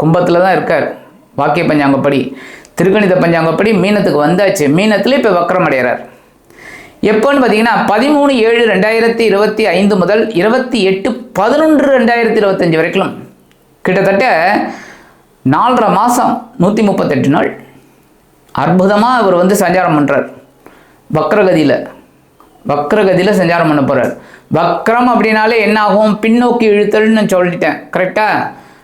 கும்பத்தில் தான் இருக்கார். வாக்கிய பஞ்சாங்கப்படி திருக்கணித பஞ்சாங்கப்படி மீனத்துக்கு வந்தாச்சு. மீனத்தில் இப்போ வக்ரம் அடைகிறார் எப்போன்னு பார்த்தீங்கன்னா பதிமூணு ஏழு ரெண்டாயிரத்தி இருபத்தி ஐந்து முதல் இருபத்தி எட்டு பதினொன்று ரெண்டாயிரத்தி இருபத்தஞ்சி வரைக்கும் கிட்டத்தட்ட நாலரை மாதம் நூற்றி முப்பத்தெட்டு நாள் அற்புதமாக அவர் வந்து சஞ்சாரம் பண்ணுறார் வக்ரகதியில் வக்ரகதியில் சஞ்சாரம் பண்ண போகிறார் வக்ரம் அப்படின்னாலே என்ன ஆகும் பின்னோக்கி இழுத்தல்னு சொல்லிட்டேன். கரெக்டாக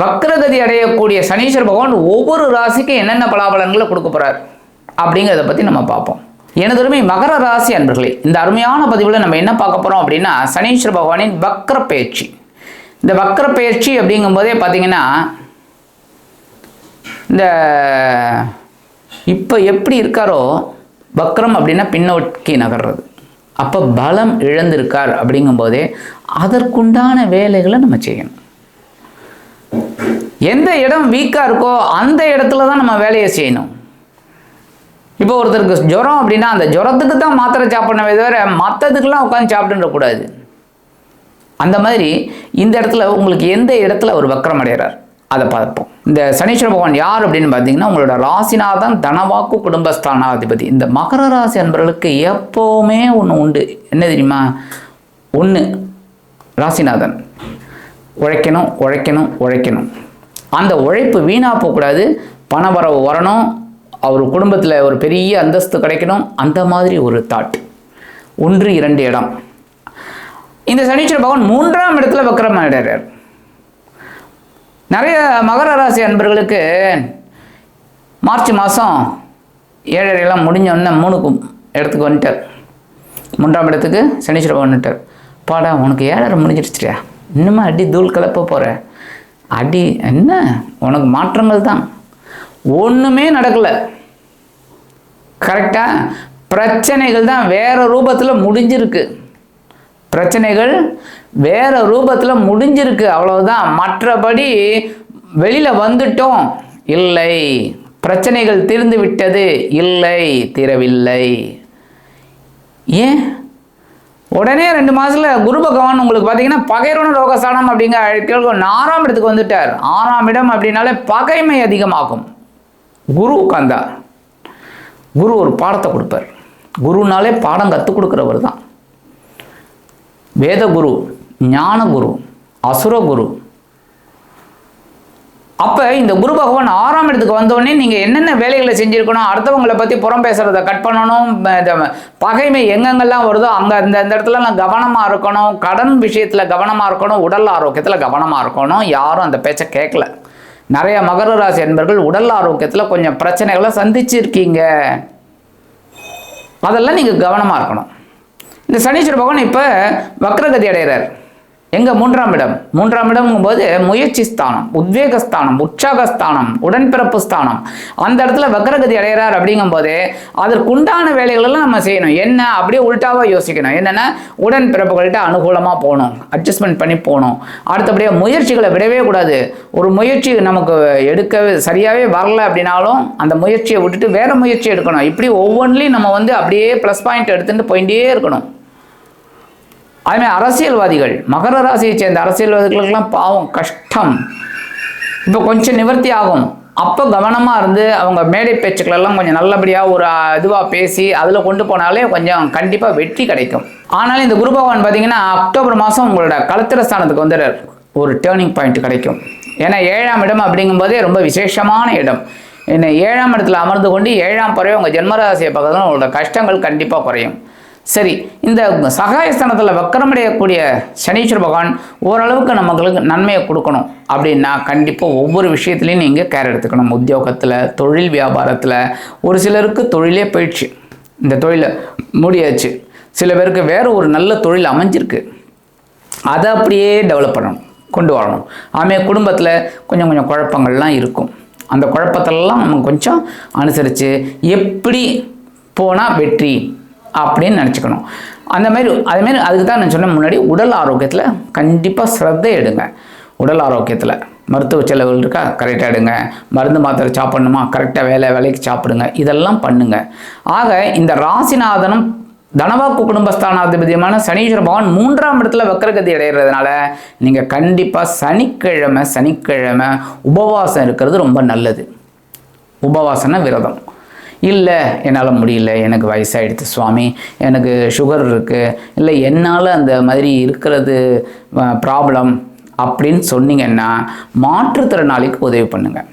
வக்ரகதி அடையக்கூடிய சனீஸ்வர பகவான் ஒவ்வொரு ராசிக்கும் என்னென்ன பலாபலன்களை கொடுக்க போகிறார் அப்படிங்கிறத பற்றி நம்ம பார்ப்போம். எனதருமை மகர ராசி அன்பர்களே இந்த அருமையான பதிவில் நம்ம என்ன பார்க்க போகிறோம் அப்படின்னா சனீஸ்வர பகவானின் வக்ர பயிற்சி. இந்த வக்ர பயிற்சி அப்படிங்கும்போதே பார்த்தீங்கன்னா இந்த இப்போ எப்படி இருக்காரோ வக்ரம் அப்படின்னா பின்னோக்கி நகர்றது. அப்போ பலம் இழந்திருக்கார் அப்படிங்கும்போதே அதற்குண்டான வேலைகளை நம்ம செய்யணும். எந்த இடம் வீக்காக இருக்கோ அந்த இடத்துல தான் நம்ம வேலையை செய்யணும். இப்போ ஒருத்தருக்கு ஜுரம் அப்படின்னா அந்த ஜுரத்துக்கு தான் மாத்திரை சாப்பிடணுமே தவிர மற்றதுக்கெல்லாம் உட்காந்து சாப்பிட்டுன்றக்கூடாது அந்த மாதிரி இந்த இடத்துல உங்களுக்கு எந்த இடத்துல அவர் வக்கரம் அடைகிறார் அதை பார்ப்போம். இந்த சனீஸ்வர பகவான் யார் அப்படின்னு பார்த்தீங்கன்னா உங்களோட ராசிநாதன் தனவாக்கு குடும்பஸ்தானாதிபதி. இந்த மகர ராசி அன்பர்களுக்கு எப்போவுமே ஒன்று உண்டு. என்ன தெரியுமா? ஒன்று ராசிநாதன். உழைக்கணும் உழைக்கணும் உழைக்கணும். அந்த உழைப்பு வீணாக போகக்கூடாது. பண வரவு வரணும். அவர் குடும்பத்தில் ஒரு பெரிய அந்தஸ்து கிடைக்கணும். அந்த மாதிரி ஒரு தாட் ஒன்று இரண்டு இடம். இந்த சனீஸ்வர பகவான் மூன்றாம் இடத்துல வக்கரம் அடைகிறார் நிறைய மகர ராசி அன்பர்களுக்கு மார்ச் மாதம் ஏழரையெல்லாம் முடிஞ்ச உடனே மூணுக்கு இடத்துக்கு வந்துட்டார். மூன்றாம் இடத்துக்கு சனீஸ்வர பகவான் வந்துட்டார். பாடா உனக்கு ஏழரை முடிஞ்சிருச்சுட்டியா இன்னுமா அடி தூள் கலப்ப போகிற அடி என்ன? உனக்கு மாற்றங்கள் தான். ஒன்றுமே நடக்கலை. கரெக்டாக பிரச்சனைகள் தான் வேறு ரூபத்தில் முடிஞ்சிருக்கு. பிரச்சனைகள் வேறு ரூபத்தில் முடிஞ்சிருக்கு. அவ்வளவுதான். மற்றபடி வெளியில் வந்துட்டோம். இல்லை. பிரச்சனைகள் தீர்ந்து விட்டது. இல்லை. தீரவில்லை. ஏன்? உடனே ரெண்டு மாசத்துல குரு பகவான் உங்களுக்கு பார்த்தீங்கன்னா பகைரோன ரோகஸ்தானம் அப்படிங்கிற கேள்வி ஆறாம் இடத்துக்கு வந்துட்டார். ஆறாம் இடம் அப்படின்னாலே பகைமை அதிகமாகும். குரு உட்காந்தா குரு ஒரு பாடத்தை கொடுப்பார். குருனாலே பாடம் கற்றுக் கொடுக்குறவர் தான் வேதகுரு ஞானகுரு அசுரகுரு அப்போ இந்த குரு பகவான் ஆறாம் இடத்துக்கு வந்தோடனே நீங்கள் என்னென்ன வேலைகளை செஞ்சுருக்கணும் அடுத்தவங்களை பற்றி புறம் பேசுகிறத கட் பண்ணணும் இந்த பகைமை எங்கெங்கெல்லாம் வருதோ அங்கே அந்த அந்த இடத்துலலாம் கவனமாக இருக்கணும் கடன் விஷயத்தில் கவனமாக இருக்கணும் உடல் ஆரோக்கியத்தில் கவனமாக இருக்கணும். யாரும் அந்த பேச்சை கேட்கல. நிறைய மகர ராசி என்பர்கள் உடல் ஆரோக்கியத்தில் கொஞ்சம் பிரச்சனைகளை சந்திச்சிருக்கீங்க. அதெல்லாம் நீங்கள் கவனமாக இருக்கணும். இந்த சனீஸ்வர பகவான் இப்போ வக்ரகதி அடைகிறார் எங்க மூன்றாம் இடம்? மூன்றாம் இடம்ங்கும் போது முயற்சி ஸ்தானம் உத்வேக ஸ்தானம் உற்சாக ஸ்தானம் உடன்பிறப்பு ஸ்தானம். அந்த இடத்துல வக்ரகதி அடைகிறார் அப்படிங்கும் போது அதற்குண்டான வேலைகளெல்லாம் நம்ம செய்யணும். என்ன? அப்படியே உள்டாவா யோசிக்கணும். என்னன்னா உடன்பிறப்புகள்கிட்ட அனுகூலமாக போகணும். அட்ஜஸ்ட்மெண்ட் பண்ணி போகணும். அடுத்தபடியாக முயற்சிகளை விடவே கூடாது. ஒரு முயற்சி நமக்கு எடுக்கவே சரியாகவே வரல அப்படின்னாலும் அந்த முயற்சியை விட்டுட்டு வேற முயற்சி எடுக்கணும். இப்படி ஒவ்வொன்றிலையும் நம்ம வந்து அப்படியே ப்ளஸ் பாயிண்ட் எடுத்துட்டு போயிட்டே இருக்கணும். அதுமாதிரி அரசியல்வாதிகள் மகர ராசியை சேர்ந்த அரசியல்வாதிகளுக்கெல்லாம் பாவம் கஷ்டம். இப்போ கொஞ்சம் நிவர்த்தி ஆகும். அப்போ கவனமாக இருந்து அவங்க மேடை பேச்சுக்களெல்லாம் கொஞ்சம் நல்லபடியாக ஒரு இதுவாக பேசி அதில் கொண்டு போனாலே கொஞ்சம் கண்டிப்பாக வெற்றி கிடைக்கும். ஆனாலும் இந்த குரு பகவான் பார்த்தீங்கன்னா அக்டோபர் மாதம் உங்களோட கலத்திரஸ்தானத்துக்கு வந்துடுறார். ஒரு டேர்னிங் பாயிண்ட் கிடைக்கும். ஏன்னா ஏழாம் இடம் அப்படிங்கும்போதே ரொம்ப விசேஷமான இடம். என்ன ஏழாம் இடத்துல அமர்ந்து கொண்டு ஏழாம் பறவை உங்கள் ஜென்மராசியை பார்க்கறதுல உங்களோட கஷ்டங்கள் கண்டிப்பாக குறையும். சரி இந்த சகாயஸ்தானத்தில் வக்கரமடையக்கூடிய சனீஸ்வர பகவான் ஓரளவுக்கு நம்மளுக்கு நன்மையை கொடுக்கணும். அப்படின்னா கண்டிப்பாக ஒவ்வொரு விஷயத்துலையும் நீங்கள் கேர் எடுத்துக்கணும். உத்தியோகத்தில் தொழில் வியாபாரத்தில் ஒரு சிலருக்கு தொழிலே போயிடுச்சு. இந்த தொழிலை முடியாச்சு. சில பேருக்கு வேறு ஒரு நல்ல தொழில் அமைஞ்சிருக்கு. அதை அப்படியே டெவலப் பண்ணணும் கொண்டு வரணும். ஆமே குடும்பத்தில் கொஞ்சம் கொஞ்சம் குழப்பங்கள்லாம் இருக்கும். அந்த குழப்பத்தெல்லாம் நம்ம கொஞ்சம் அனுசரித்து எப்படி போனால் வெற்றி அப்படின்னு நினச்சிக்கணும். அந்த மாதிரி அதுமாரி அதுக்கு தான் நான் சொன்னேன் முன்னாடி உடல் ஆரோக்கியத்தில் கண்டிப்பாக ஸ்ரத்தை எடுங்க. உடல் ஆரோக்கியத்தில் மருத்துவ செலவுகள் இருக்கா கரெக்டாக எடுங்க. மருந்து மாத்திரை சாப்பிடணுமா கரெக்டாக வேலை வேலைக்கு சாப்பிடுங்க. இதெல்லாம் பண்ணுங்க. ஆக இந்த ராசிநாதனம் தனவாக்கு குடும்பஸ்தானாதிபதியமான சனீஸ்வர பகவான் மூன்றாம் இடத்துல வக்கரகதி அடைகிறதுனால நீங்கள் கண்டிப்பாக சனிக்கிழமை சனிக்கிழமை உபவாசம் இருக்கிறது ரொம்ப நல்லது. உபவாசன விரதம். இல்லை என்னால் முடியல எனக்கு வயசாயிடுது சுவாமி எனக்கு சுகர் இருக்குது இல்லை என்னால் அந்த மாதிரி இருக்கிறது ப்ராப்ளம் அப்படின்னு சொன்னீங்கன்னா மாற்றுத்திறனாளிக்கு உதவி பண்ணுங்கள்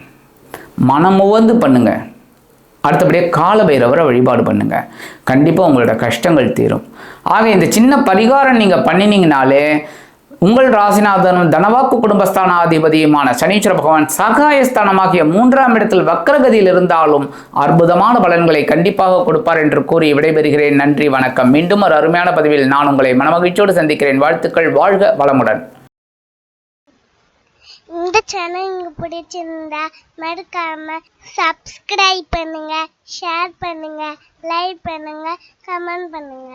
மனமுவந்து பண்ணுங்கள் அடுத்தபடியாக காலபைரவரை வழிபாடு பண்ணுங்கள் கண்டிப்பாக உங்களோட கஷ்டங்கள் தீரும். ஆக இந்த சின்ன பரிகாரம் நீங்கள் பண்ணினீங்கனாலே உங்கள் ராசிநாதனும் தனவாக்கு குடும்பஸ்தானாதிபதியுமான சனீஸ்வர பகவான் சகாயஸ்தானமாகிய மூன்றாம் இடத்தில் வக்கரகதியில் இருந்தாலும் அற்புதமான பலன்களை கண்டிப்பாக கொடுப்பார் என்று கூறி விடைபெறுகிறேன். நன்றி வணக்கம். மீண்டும் ஒரு அருமையான பதிவில் நான் உங்களை மனமகிழ்ச்சியோடு சந்திக்கிறேன். வாழ்த்துக்கள் வாழ்க வளமுடன். இந்த சேனல் உங்களுக்கு பிடிச்சிருந்தா மறக்காம சப்ஸ்கிரைப் பண்ணுங்க ஷேர் பண்ணுங்க லைக் பண்ணுங்க கமெண்ட் பண்ணுங்க.